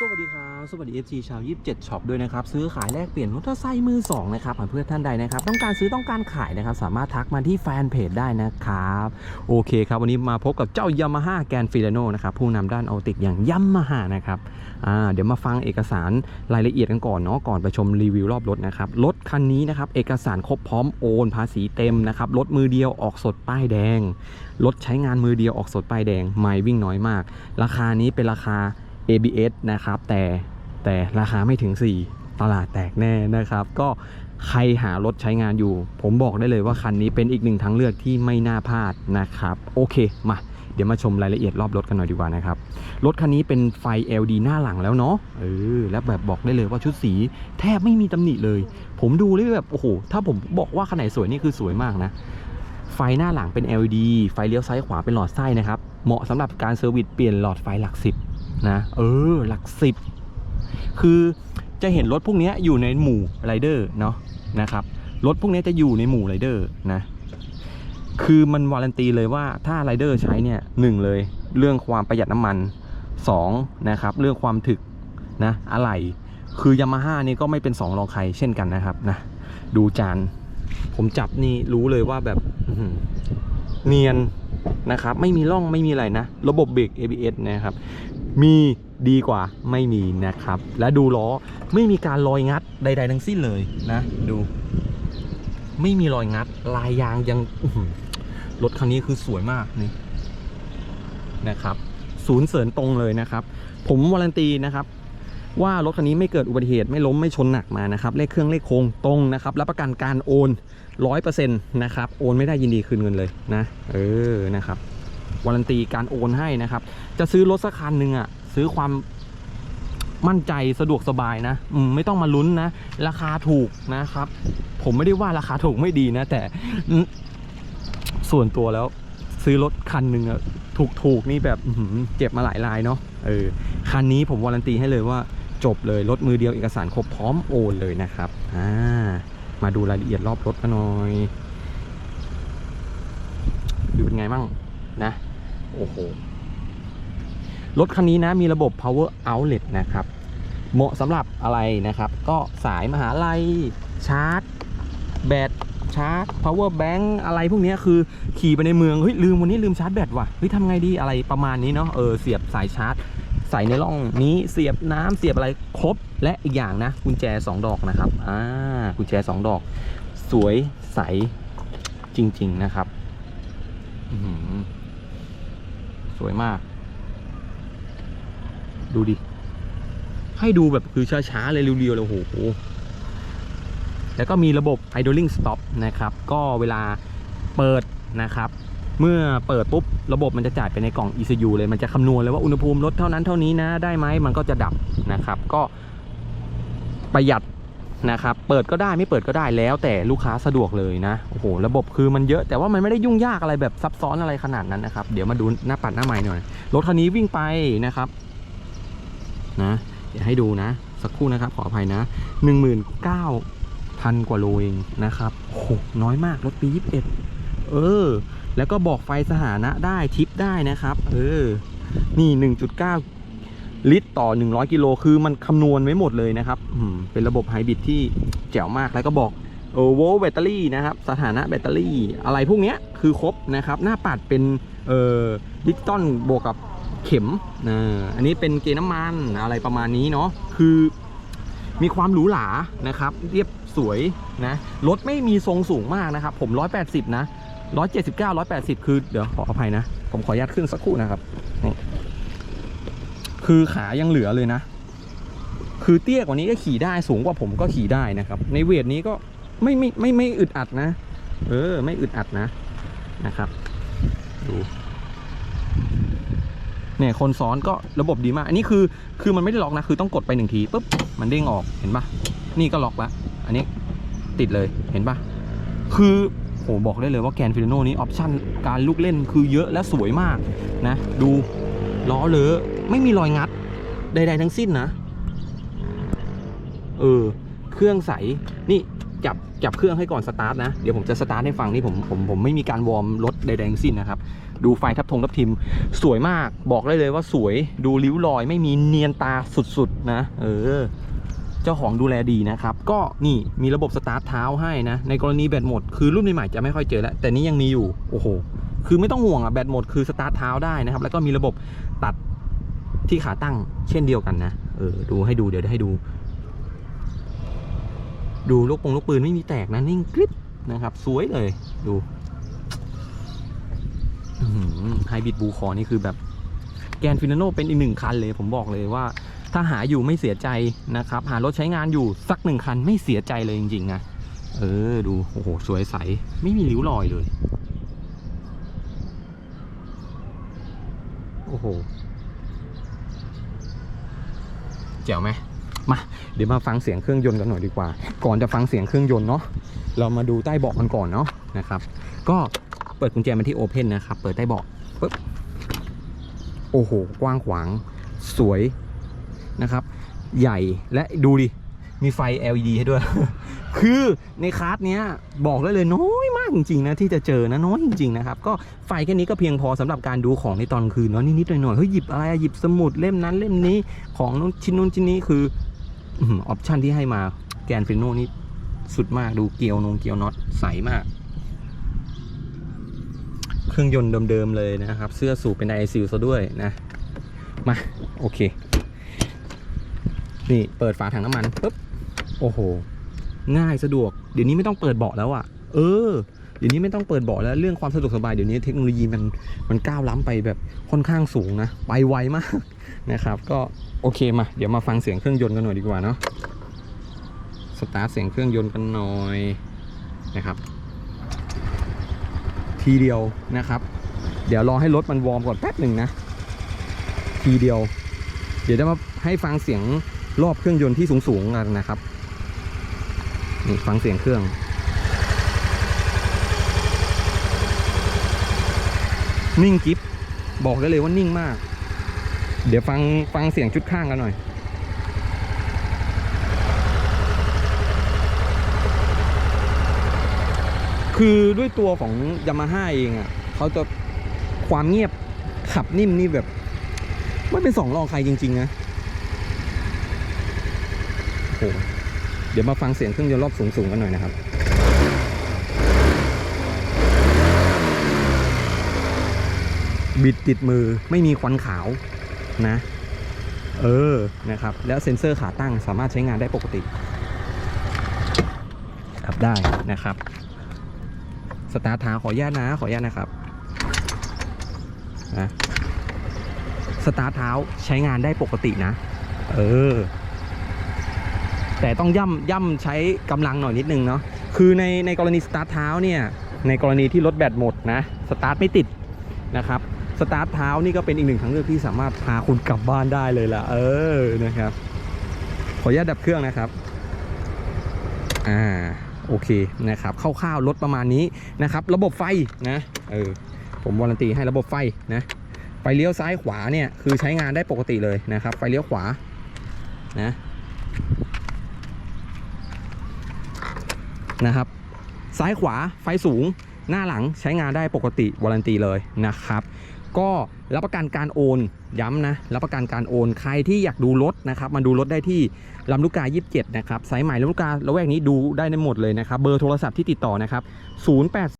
สวัสดีครับ สวัสดี FG ชาว 27ช็อปด้วยนะครับ ซื้อขายแลกเปลี่ยนมอเตอร์ไซค์มือ 2 นะครับเพื่อนท่านใดนะครับ ต้องการซื้อต้องการขายนะครับ สามารถทักมาที่แฟนเพจได้นะครับ โอเคครับ วันนี้มาพบกับเจ้ายามาฮ่าแกนฟิลโนนะครับ ผู้นำด้านออติกอย่างยามาฮ่านะครับอ่าเดี๋ยวมาฟังเอกสารรายละเอียดกันก่อนเนาะก่อนไปชมรีวิวรอบรถนะครับรถคันนี้นะครับเอกสารครบพร้อมโอนภาษีเต็มนะครับรถมือเดียวออกสดป้ายแดงรถใช้งานมือเดียวออกสดป้ายแดงไม่วิ่งน้อยมาก ราคานี้เป็นราคา ABS นะครับแต่แต่ราคาไม่ถึง 4 ตลาดแตกแน่นะครับ ก็ใครหารถใช้งานอยู่ ผมบอกได้เลยว่าคันนี้เป็นอีกหนึ่งทางเลือกที่ไม่น่าพลาดนะครับ โอเคมาเดี๋ยวมาชมรายละเอียดรอบรถกันหน่อยดีกว่านะครับ รถคันนี้เป็นไฟ LED หน้าหลังแล้วเนาะเออแล้วแบบบอกได้เลยว่าชุดสีแทบไม่มีตำหนิเลย ผมดูเลยแบบ โอ้โห ถ้าผมบอกว่าคันไหนสวยนี่คือสวยมากนะ ไฟหน้าหลังเป็น LED ไฟเลี้ยวซ้ายขวาเป็นหลอดไส้นะครับ เหมาะสำหรับการเซอร์วิสเปลี่ยนหลอดไฟหลักสิบ นะเออหลักสิบคือจะเห็นรถพวกนี้อยู่ในหมู่ไรเดอร์เนาะนะครับรถพวกนี้จะอยู่ในหมู่ไรเดอร์นะคือมันวารันตีเลยว่าถ้าไรเดอร์ใช้เนี่ยหนึ่งเลยเรื่องความประหยัดน้ำมันสองนะครับเรื่องความถึกนะอะไหล่คือยามาฮ่านี่ก็ไม่เป็นสองรองใครเช่นกันนะครับนะดูจานผมจับนี่รู้เลยว่าแบบเนียนนะครับไม่มีร่องไม่มีอะไรนะ ระบบเบรก ABS นะครับ มีดีกว่าไม่มีนะครับ และดูล้อไม่มีการรอยงัดใด ๆ ทั้งสิ้นเลยนะดู ไม่มีรอยงัด ลายยางยังรถคันนี้คือสวยมากนี่นะครับศูนย์เสริญตรงเลยนะครับ ผมวารันตีนะครับว่ารถคันนี้ไม่เกิดอุบัติเหตุไม่ล้มไม่ชนหนักมานะครับเลขเครื่องเลขโครงตรงนะครับรับประกันการโอนร้อยเปอร์เซ็นต์นะครับโอนไม่ได้ยินดีคืนเงินเลยนะ เออนะครับ วารันตีการโอนให้นะครับ จะซื้อรถสักคันหนึ่งอะซื้อความมั่นใจสะดวกสบายนะอืมไม่ต้องมาลุ้นนะ ราคาถูกนะครับ ผมไม่ได้ว่าราคาถูกไม่ดีนะ แต่ส่วนตัวแล้วซื้อรถคันหนึ่งอะถูกถูกๆนี่แบบเจ็บมาหลายรายเนาะเออคันนี้ผมวารันตีให้เลยว่าจบเลยรถมือเดียวเอกสารครบพร้อมโอนเลยนะครับอ่ามาดูรายละเอียดรอบรถกันหน่อยดูเป็นไงบ้างนะ โอ้โห รถคันนี้นะมีระบบ power outlet นะครับ เหมาะสำหรับอะไรนะครับ ก็สายมหาลัย ชาร์จ แบตชาร์จ power bank อะไรพวกนี้คือขี่ไปในเมือง เฮ้ยลืมวันนี้ลืมชาร์จแบตว่ะ เฮ้ยทำไงดีอะไรประมาณนี้เนาะ เออเสียบสายชาร์จ ใส่ในร่องนี้เสียบน้ำเสียบอะไรครบ และอีกอย่างนะกุญแจ 2 ดอกนะครับ อ่ากุญแจ 2 ดอก สวยใสจริง ๆ นะครับ อื สวยมาก ดูดิ ให้ดูแบบคือช้าๆเลยเรียวๆเลยโอ้โห แล้วก็มีระบบ idling stop นะครับ ก็เวลาเปิดนะครับ เมื่อเปิดปุ๊บ ระบบมันจะจ่ายไปในกล่อง ECU เลย มันจะคำนวณเลยว่าอุณหภูมิลดเท่านั้นเท่านี้นะ ได้ไหมมันก็จะดับนะครับ ก็ประหยัด นะครับเปิดก็ได้ไม่เปิดก็ได้แล้ว แต่ลูกค้าสะดวกเลยนะโอ้โหระบบคือมันเยอะแต่ว่ามันไม่ได้ยุ่งยากอะไรแบบซับซ้อนอะไรขนาดนั้นนะครับ เดี๋ยวมาดูหน้าปัดหน้าใหม่หน่อยรถคันนี้วิ่งไปนะครับนะเดี๋ยวให้ดูนะ สักครู่นะครับขออภัยนะ 19,000 กว่าโลเองนะครับโอ้น้อยมากรถปี 21 เออ แล้วก็บอกไฟสถานะได้ทิปได้นะครับ เออนี่ 1.9 ลิตรต่อ 100 กิโลคือมันคำนวณไว้หมดเลยนะครับเป็นระบบไฮบริดที่แจ๋วมากแล้วก็บอกเออโวลต์แบตเตอรี่นะครับสถานะแบตเตอรี่ อะไรพวกนี้คือครบนะครับ หน้าปัดเป็นเออดิจิตอลบวกกับเข็มนะอันนี้เป็นเกน้ำมันอะไรประมาณนี้เนาะคือมีความหรูหรานะครับ เรียบสวยนะรถไม่มีทรงสูงมากนะครับ ผม 180 นะ 179 180 คือ เดี๋ยวขออภัยนะ ผมขออนุญาตขึ้นสักครู่นะครับ คือขายังเหลือเลยนะ คือเตี้ยกว่านี้ก็ขี่ได้สูงกว่าผมก็ขี่ได้นะครับ ในเวทนี้ก็ไม่ไม่ไม่ไม่อึดอัดนะ เออ ไม่อึดอัดนะนะครับ ดูเนี่ยคนซ้อนก็ระบบดีมาก อันนี้คือคือมันไม่ได้ล็อกนะ คือต้องกดไปหนึ่งทีปุ๊บมันเด้งออกเห็นปะนี่ก็ล็อกละอันนี้ติดเลยเห็นปะคือโหบอกได้เลยว่าแกนฟิลโนนี้ออปชั่นการลูกเล่นคือเยอะและสวยมากนะ ดูล้อเลอะ ไม่มีรอยงัด ใด ๆ ทั้งสิ้นนะ เออ เครื่องใส นี่จับจับเครื่องให้ก่อนสตาร์ทนะ เดี๋ยวผมจะสตาร์ทให้ฟังนี่ผมผมผมไม่มีการวอร์มรถใดๆทั้งสิ้นนะครับ ดูไฟทับทงทับทิม สวยมากบอกได้เลยว่าสวยดูริ้วรอยไม่มีเนียนตาสุดๆนะ เออ เจ้าของดูแลดีนะครับ ก็นี่มีระบบสตาร์ทเท้าให้นะ ในกรณีแบตหมดคือรุ่นใหม่ๆจะไม่ค่อยเจอแล้ว แต่นี้ยังมีอยู่โอ้โหคือไม่ต้องห่วงอะแบตหมดคือสตาร์ทเท้าได้นะครับ แล้วก็มีระบบตัด ที่ขาตั้งเช่นเดียวกันนะ เออ ดูให้ดูเดี๋ยวให้ดู ดูลูกปงลูกปืนไม่มีแตกนะ นิ่งกริบนะครับ สวยเลย ดูไฮบิดบูคอนี่คือแบบแกนฟินาโนเป็นอีกหนึ่งคันเลย ผมบอกเลยว่า ถ้าหาอยู่ไม่เสียใจนะครับ หารถใช้งานอยู่สักหนึ่งคันไม่เสียใจเลยจริงๆนะเออ ดู โอ้โห สวยใส ไม่มีริ้วรอยเลย โอ้โห เจ๋วไหมมาเดี๋ยวมาฟังเสียงเครื่องยนต์กันหน่อยดีกว่า ก่อนจะฟังเสียงเครื่องยนต์เนาะเรามาดูใต้เบาะกันก่อนเนาะนะครับ ก็เปิดกุญแจมาที่โอเพนนะครับ เปิดใต้เบาะปึ๊บโอ้โห กว้างขวาง สวยนะครับ ใหญ่และดูดิ มีไฟ LED ให้ด้วย คือในคลาสเนี้ยบอกได้เลยน้อยากจริงๆนะที่จะเจอนะน้อยจริงๆนะครับก็ไฟแค่นี้ก็เพียงพอสำหรับการดูของในตอนคืนเนาะนิดๆหน่อยๆเฮ้ยหยิบอะไรหยิบสมุดเล่มนั้นเล่มนี้ของนู้นชิ้นนู้นชิ้นนี้คือออปชันที่ให้มาแกนฟิโนนี่สุดมากดูเกียวนงเกียวน็อตใสมาก เครื่องยนต์เดิมๆเลยนะครับ เสื้อสูบเป็นไอซิลซะด้วยนะ มา โอเค นี่เปิดฝาถังน้ำมันปุ๊บโอ้โห ง่ายสะดวก เดี๋ยวนี้ไม่ต้องเปิดเบาะแล้วอะ่ะ เออ เดี๋ยวนี้ไม่ต้องเปิดเบาะแล้วเรื่องความสะดวกสบายเดี๋ยวนี้เทคโนโลยีมันมันก้าวล้ำไปแบบค่อนข้างสูงนะไปไวมากนะครับ ก็โอเคมาเดี๋ยวมาฟังเสียงเครื่องยนต์กันหน่อยดีกว่าเนาะสตาร์ทเสียงเครื่องยนต์กันหน่อยนะครับ ทีเดียวนะครับ เดี๋ยวรอให้รถมันวอร์มก่อนแป๊บหนึ่งนะ ทีเดียว เดี๋ยวจะมาให้ฟังเสียงรอบเครื่องยนต์ที่สูงๆกันนะครับนี่ฟังเสียงเครื่อง นิ่งกิฟบอกได้เลยว่านิ่งมาก เดี๋ยวฟังฟังเสียงชุดข้างกันหน่อยคือด้วยตัวของยามาฮ่าเองอะเขาจะความเงียบขับนิ่มนี่แบบไม่เป็นสองรองใครจริง ๆ นะโอ้โหเดี๋ยวมาฟังเสียงเครื่องยนต์รอบสูง ๆ กันหน่อยนะครับ บิดติดมือไม่มีควันขาวนะ เออนะครับ แล้วเซ็นเซอร์ขาตั้งสามารถใช้งานได้ปกติขับได้นะครับ สตาร์ทเท้าขออนุญาตนะ ขออนุญาตนะครับนะสตาร์ทเท้าใช้งานได้ปกตินะ เออ แต่ต้องย่ำย่ำใช้กำลังหน่อยนิดนึงเนาะคือในในกรณีสตาร์ทเท้าเนี่ยในกรณีที่รถแบตหมดนะสตาร์ทไม่ติดนะครับ สตาร์ทเท้านี่ก็เป็นอีกหนึ่งทางเลือกที่สามารถพาคุณกลับบ้านได้เลยล่ะ เออนะครับ ขออนุญาตดับเครื่องนะครับ อ่าโอเคนะครับคร่าวๆรถประมาณนี้นะครับ ระบบไฟนะเออผมวารันตีให้ระบบไฟนะไฟเลี้ยวซ้ายขวาเนี่ยคือใช้งานได้ปกติเลยนะครับ ไฟเลี้ยวขวานะนะครับ ซ้ายขวาไฟสูงหน้าหลังใช้งานได้ปกติวารันตีเลยนะครับ ก็รับประกันการโอนย้ำนะรับประกันการโอนใครที่อยากดูรถนะครับมาดูรถได้ที่ลำลูกกา 27 นะครับสายใหม่ลำลูกกาละแวกนี้ดูได้ในหมดเลยนะครับ เบอร์โทรศัพท์ที่ติดต่อนะครับ 0 8